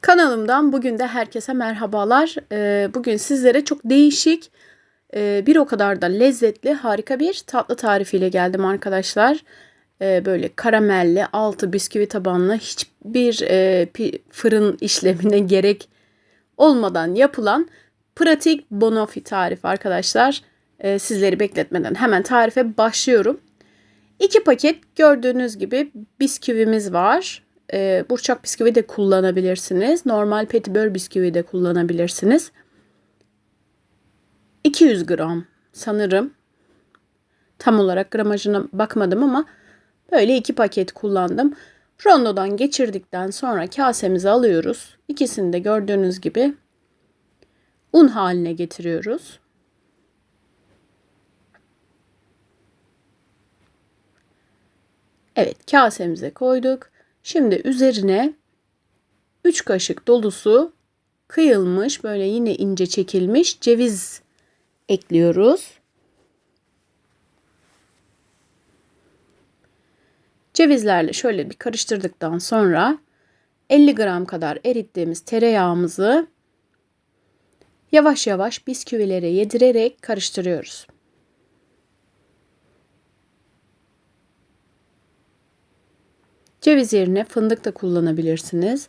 Kanalımdan bugün de herkese merhabalar. Ee, Bugün sizlere çok değişik, e, bir o kadar da lezzetli, harika bir tatlı tarifiyle geldim arkadaşlar. Ee, Böyle karamelli, altı bisküvi tabanlı, hiçbir e, fırın işlemine gerek olmadan yapılan pratik bonofi tarifi arkadaşlar. Ee, Sizleri bekletmeden hemen tarife başlıyorum. İki paket gördüğünüz gibi bisküvimiz var. Ee, burçak bisküvi de kullanabilirsiniz. Normal petibör bisküvi de kullanabilirsiniz. 200 gram sanırım. Tam olarak gramajına bakmadım ama böyle iki paket kullandım. Rondodan geçirdikten sonra kasemize alıyoruz. İkisini de gördüğünüz gibi un haline getiriyoruz. Evet kasemize koyduk. Şimdi üzerine 3 kaşık dolusu kıyılmış böyle yine ince çekilmiş ceviz ekliyoruz. Cevizlerle şöyle bir karıştırdıktan sonra 50 gram kadar erittiğimiz tereyağımızı yavaş yavaş bisküvilere yedirerek karıştırıyoruz. Ceviz yerine fındık da kullanabilirsiniz.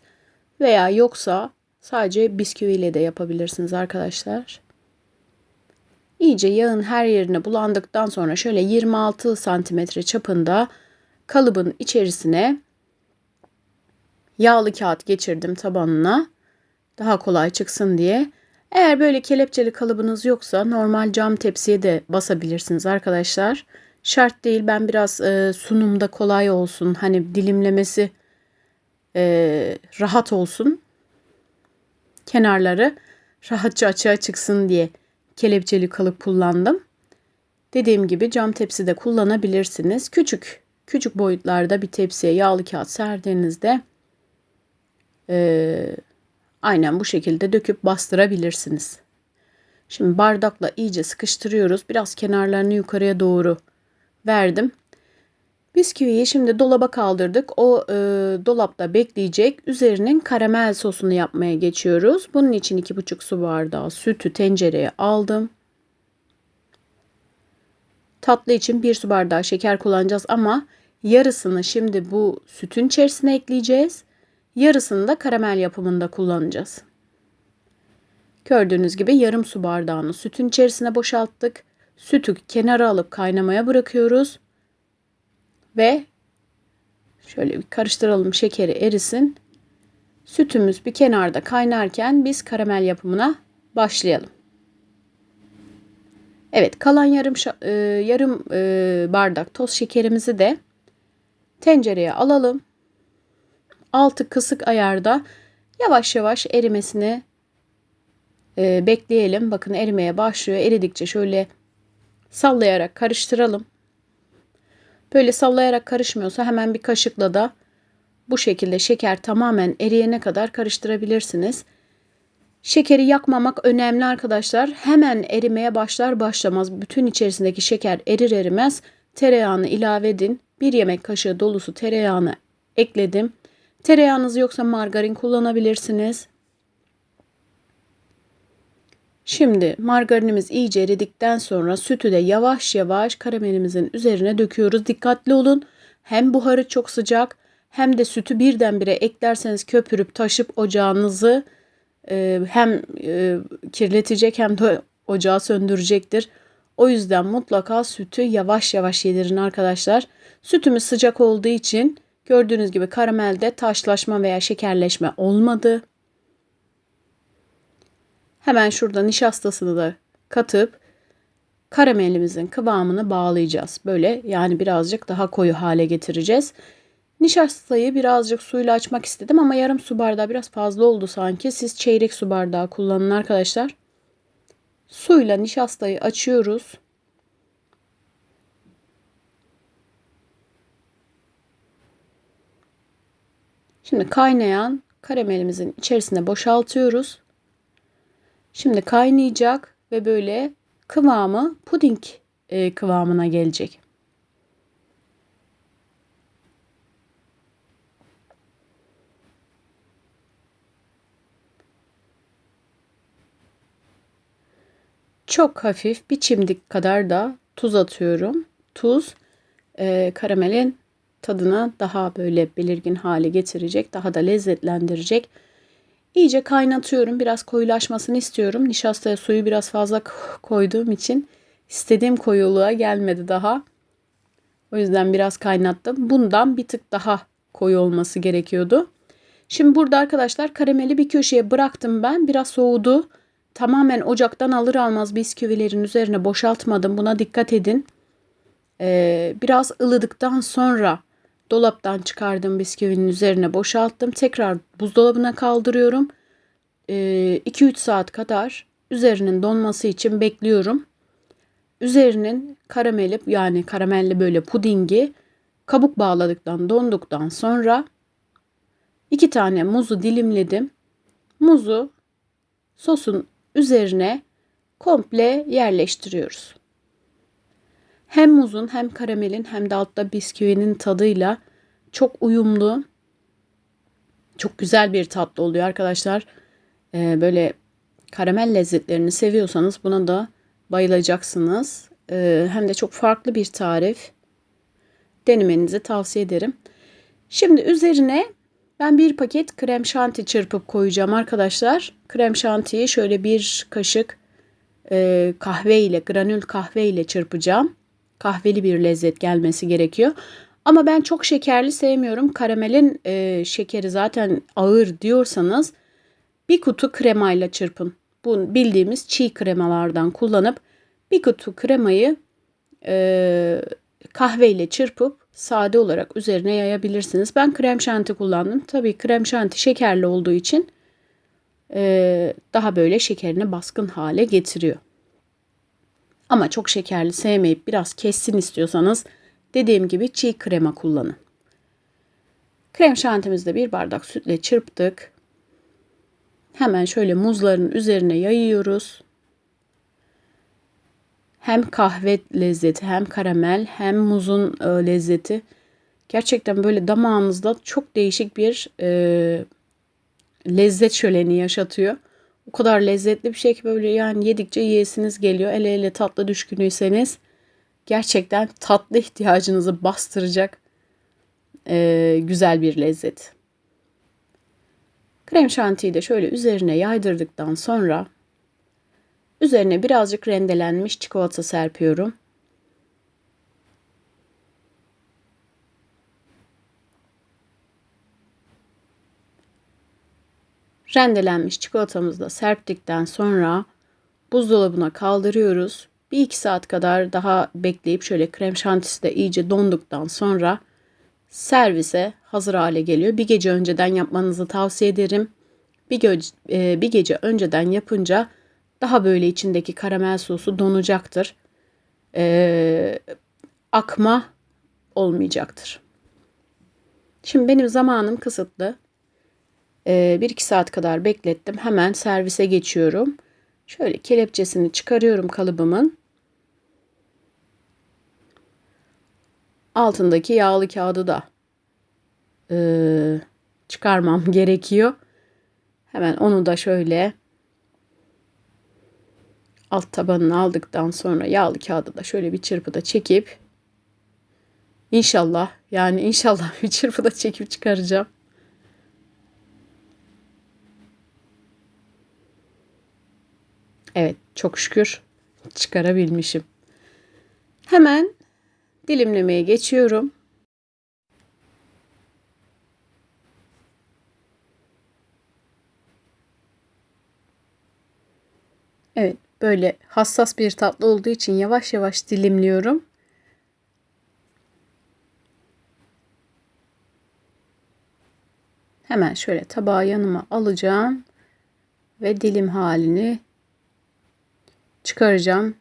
Veya yoksa sadece bisküviyle de yapabilirsiniz arkadaşlar. İyice yağın her yerine bulandıktan sonra şöyle 26 santimetre çapında kalıbın içerisine yağlı kağıt geçirdim tabanına. Daha kolay çıksın diye. Eğer böyle kelepçeli kalıbınız yoksa normal cam tepsiye de basabilirsiniz arkadaşlar. Şart değil ben biraz e, sunumda kolay olsun hani dilimlemesi e, rahat olsun. Kenarları rahatça açığa çıksın diye kelepçeli kalıp kullandım. Dediğim gibi cam tepsi de kullanabilirsiniz. Küçük küçük boyutlarda bir tepsiye yağlı kağıt serdiğinizde e, aynen bu şekilde döküp bastırabilirsiniz. Şimdi bardakla iyice sıkıştırıyoruz. Biraz kenarlarını yukarıya doğru verdim. Bisküviyi şimdi dolaba kaldırdık. O e, dolapta bekleyecek. Üzerinin karamel sosunu yapmaya geçiyoruz. Bunun için 2,5 su bardağı sütü tencereye aldım. Tatlı için 1 su bardağı şeker kullanacağız ama yarısını şimdi bu sütün içerisine ekleyeceğiz. Yarısını da karamel yapımında kullanacağız. Gördüğünüz gibi yarım su bardağını sütün içerisine boşalttık. Sütü kenara alıp kaynamaya bırakıyoruz. Ve şöyle bir karıştıralım şekeri erisin. Sütümüz bir kenarda kaynarken biz karamel yapımına başlayalım. Evet kalan yarım e, yarım e, bardak toz şekerimizi de tencereye alalım. Altı kısık ayarda yavaş yavaş erimesini e, bekleyelim. Bakın erimeye başlıyor. Eridikçe şöyle sallayarak karıştıralım. Böyle sallayarak karışmıyorsa hemen bir kaşıkla da bu şekilde şeker tamamen eriyene kadar karıştırabilirsiniz. Şekeri yakmamak önemli arkadaşlar. Hemen erimeye başlar başlamaz bütün içerisindeki şeker erir erimez tereyağını ilave edin. Bir yemek kaşığı dolusu tereyağını ekledim. Tereyağınız yoksa margarin kullanabilirsiniz. Şimdi margarinimiz iyice eridikten sonra sütü de yavaş yavaş karamelimizin üzerine döküyoruz. Dikkatli olun. Hem buharı çok sıcak hem de sütü birdenbire eklerseniz köpürüp taşıp ocağınızı e, hem e, kirletecek hem de ocağı söndürecektir. O yüzden mutlaka sütü yavaş yavaş yedirin arkadaşlar. Sütümüz sıcak olduğu için gördüğünüz gibi karamelde taşlaşma veya şekerleşme olmadı. Hemen şurada nişastasını da katıp karamelimizin kıvamını bağlayacağız. Böyle yani birazcık daha koyu hale getireceğiz. Nişastayı birazcık suyla açmak istedim ama yarım su bardağı biraz fazla oldu sanki. Siz çeyrek su bardağı kullanın arkadaşlar. Suyla nişastayı açıyoruz. Şimdi kaynayan karamelimizin içerisine boşaltıyoruz. Şimdi kaynayacak ve böyle kıvamı puding e, kıvamına gelecek. Çok hafif bir çimdik kadar da tuz atıyorum. Tuz e, karamelin tadını daha böyle belirgin hale getirecek, daha da lezzetlendirecek İyice kaynatıyorum. Biraz koyulaşmasını istiyorum. Nişastaya suyu biraz fazla koyduğum için istediğim koyuluğa gelmedi daha. O yüzden biraz kaynattım. Bundan bir tık daha koyu olması gerekiyordu. Şimdi burada arkadaşlar karameli bir köşeye bıraktım ben. Biraz soğudu. Tamamen ocaktan alır almaz bisküvilerin üzerine boşaltmadım. Buna dikkat edin. Ee, biraz ılıdıktan sonra dolaptan çıkardığım bisküvinin üzerine boşalttım. Tekrar buzdolabına kaldırıyorum. 2-3 ee, saat kadar üzerinin donması için bekliyorum. Üzerinin karameli yani karamelli böyle pudingi kabuk bağladıktan donduktan sonra iki tane muzu dilimledim. Muzu sosun üzerine komple yerleştiriyoruz. Hem muzun hem karamelin hem de altta bisküvinin tadıyla çok uyumlu, çok güzel bir tatlı oluyor arkadaşlar. Ee, böyle karamel lezzetlerini seviyorsanız buna da bayılacaksınız. Ee, hem de çok farklı bir tarif. Denemenizi tavsiye ederim. Şimdi üzerine ben bir paket krem şanti çırpıp koyacağım arkadaşlar. Krem şantiyi şöyle bir kaşık e, kahve ile granül kahve ile çırpacağım. Kahveli bir lezzet gelmesi gerekiyor. Ama ben çok şekerli sevmiyorum. Karamelin e, şekeri zaten ağır diyorsanız bir kutu kremayla çırpın. Bu bildiğimiz çiğ kremalardan kullanıp bir kutu kremayı e, kahveyle çırpıp sade olarak üzerine yayabilirsiniz. Ben krem şanti kullandım. Tabii krem şanti şekerli olduğu için e, daha böyle şekerini baskın hale getiriyor. Ama çok şekerli sevmeyip biraz kessin istiyorsanız dediğim gibi çiğ krema kullanın. Krem şantimizi de bir bardak sütle çırptık. Hemen şöyle muzların üzerine yayıyoruz. Hem kahve lezzeti hem karamel hem muzun e, lezzeti gerçekten böyle damağınızda çok değişik bir e, lezzet şöleni yaşatıyor. O kadar lezzetli bir şey ki böyle yani yedikçe yiyesiniz geliyor. Ele ele tatlı düşkünüyseniz gerçekten tatlı ihtiyacınızı bastıracak e, güzel bir lezzet. Krem şantiyi de şöyle üzerine yaydırdıktan sonra üzerine birazcık rendelenmiş çikolata serpiyorum. Rendelenmiş çikolatamızı da serptikten sonra buzdolabına kaldırıyoruz. Bir iki saat kadar daha bekleyip şöyle krem şantisi de iyice donduktan sonra servise hazır hale geliyor. Bir gece önceden yapmanızı tavsiye ederim. Bir, gö- e, bir gece önceden yapınca daha böyle içindeki karamel sosu donacaktır. E, akma olmayacaktır. Şimdi benim zamanım kısıtlı. E, bir iki saat kadar beklettim. Hemen servise geçiyorum. Şöyle kelepçesini çıkarıyorum kalıbımın. Altındaki yağlı kağıdı da e, çıkarmam gerekiyor. Hemen onu da şöyle alt tabanını aldıktan sonra yağlı kağıdı da şöyle bir çırpıda çekip inşallah yani inşallah bir çırpıda çekip çıkaracağım. Evet çok şükür çıkarabilmişim. Hemen dilimlemeye geçiyorum. Evet, böyle hassas bir tatlı olduğu için yavaş yavaş dilimliyorum. Hemen şöyle tabağı yanıma alacağım ve dilim halini çıkaracağım.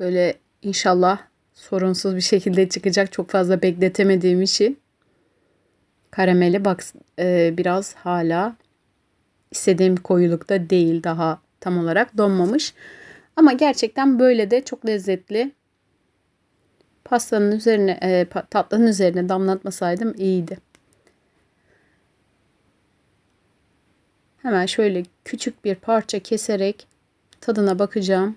Böyle inşallah sorunsuz bir şekilde çıkacak. Çok fazla bekletemediğim için. Karameli bak e, biraz hala istediğim koyulukta değil. Daha tam olarak donmamış. Ama gerçekten böyle de çok lezzetli. Pastanın üzerine, e, tatlının üzerine damlatmasaydım iyiydi. Hemen şöyle küçük bir parça keserek tadına bakacağım.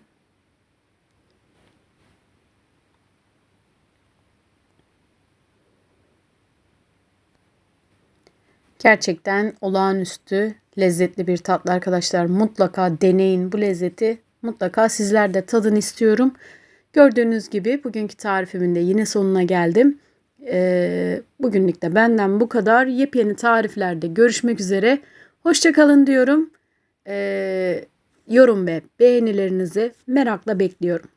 Gerçekten olağanüstü lezzetli bir tatlı arkadaşlar. Mutlaka deneyin bu lezzeti. Mutlaka sizler de tadın istiyorum. Gördüğünüz gibi bugünkü tarifimin de yine sonuna geldim. Ee, bugünlük de benden bu kadar. Yepyeni tariflerde görüşmek üzere. Hoşçakalın diyorum. Ee, yorum ve beğenilerinizi merakla bekliyorum.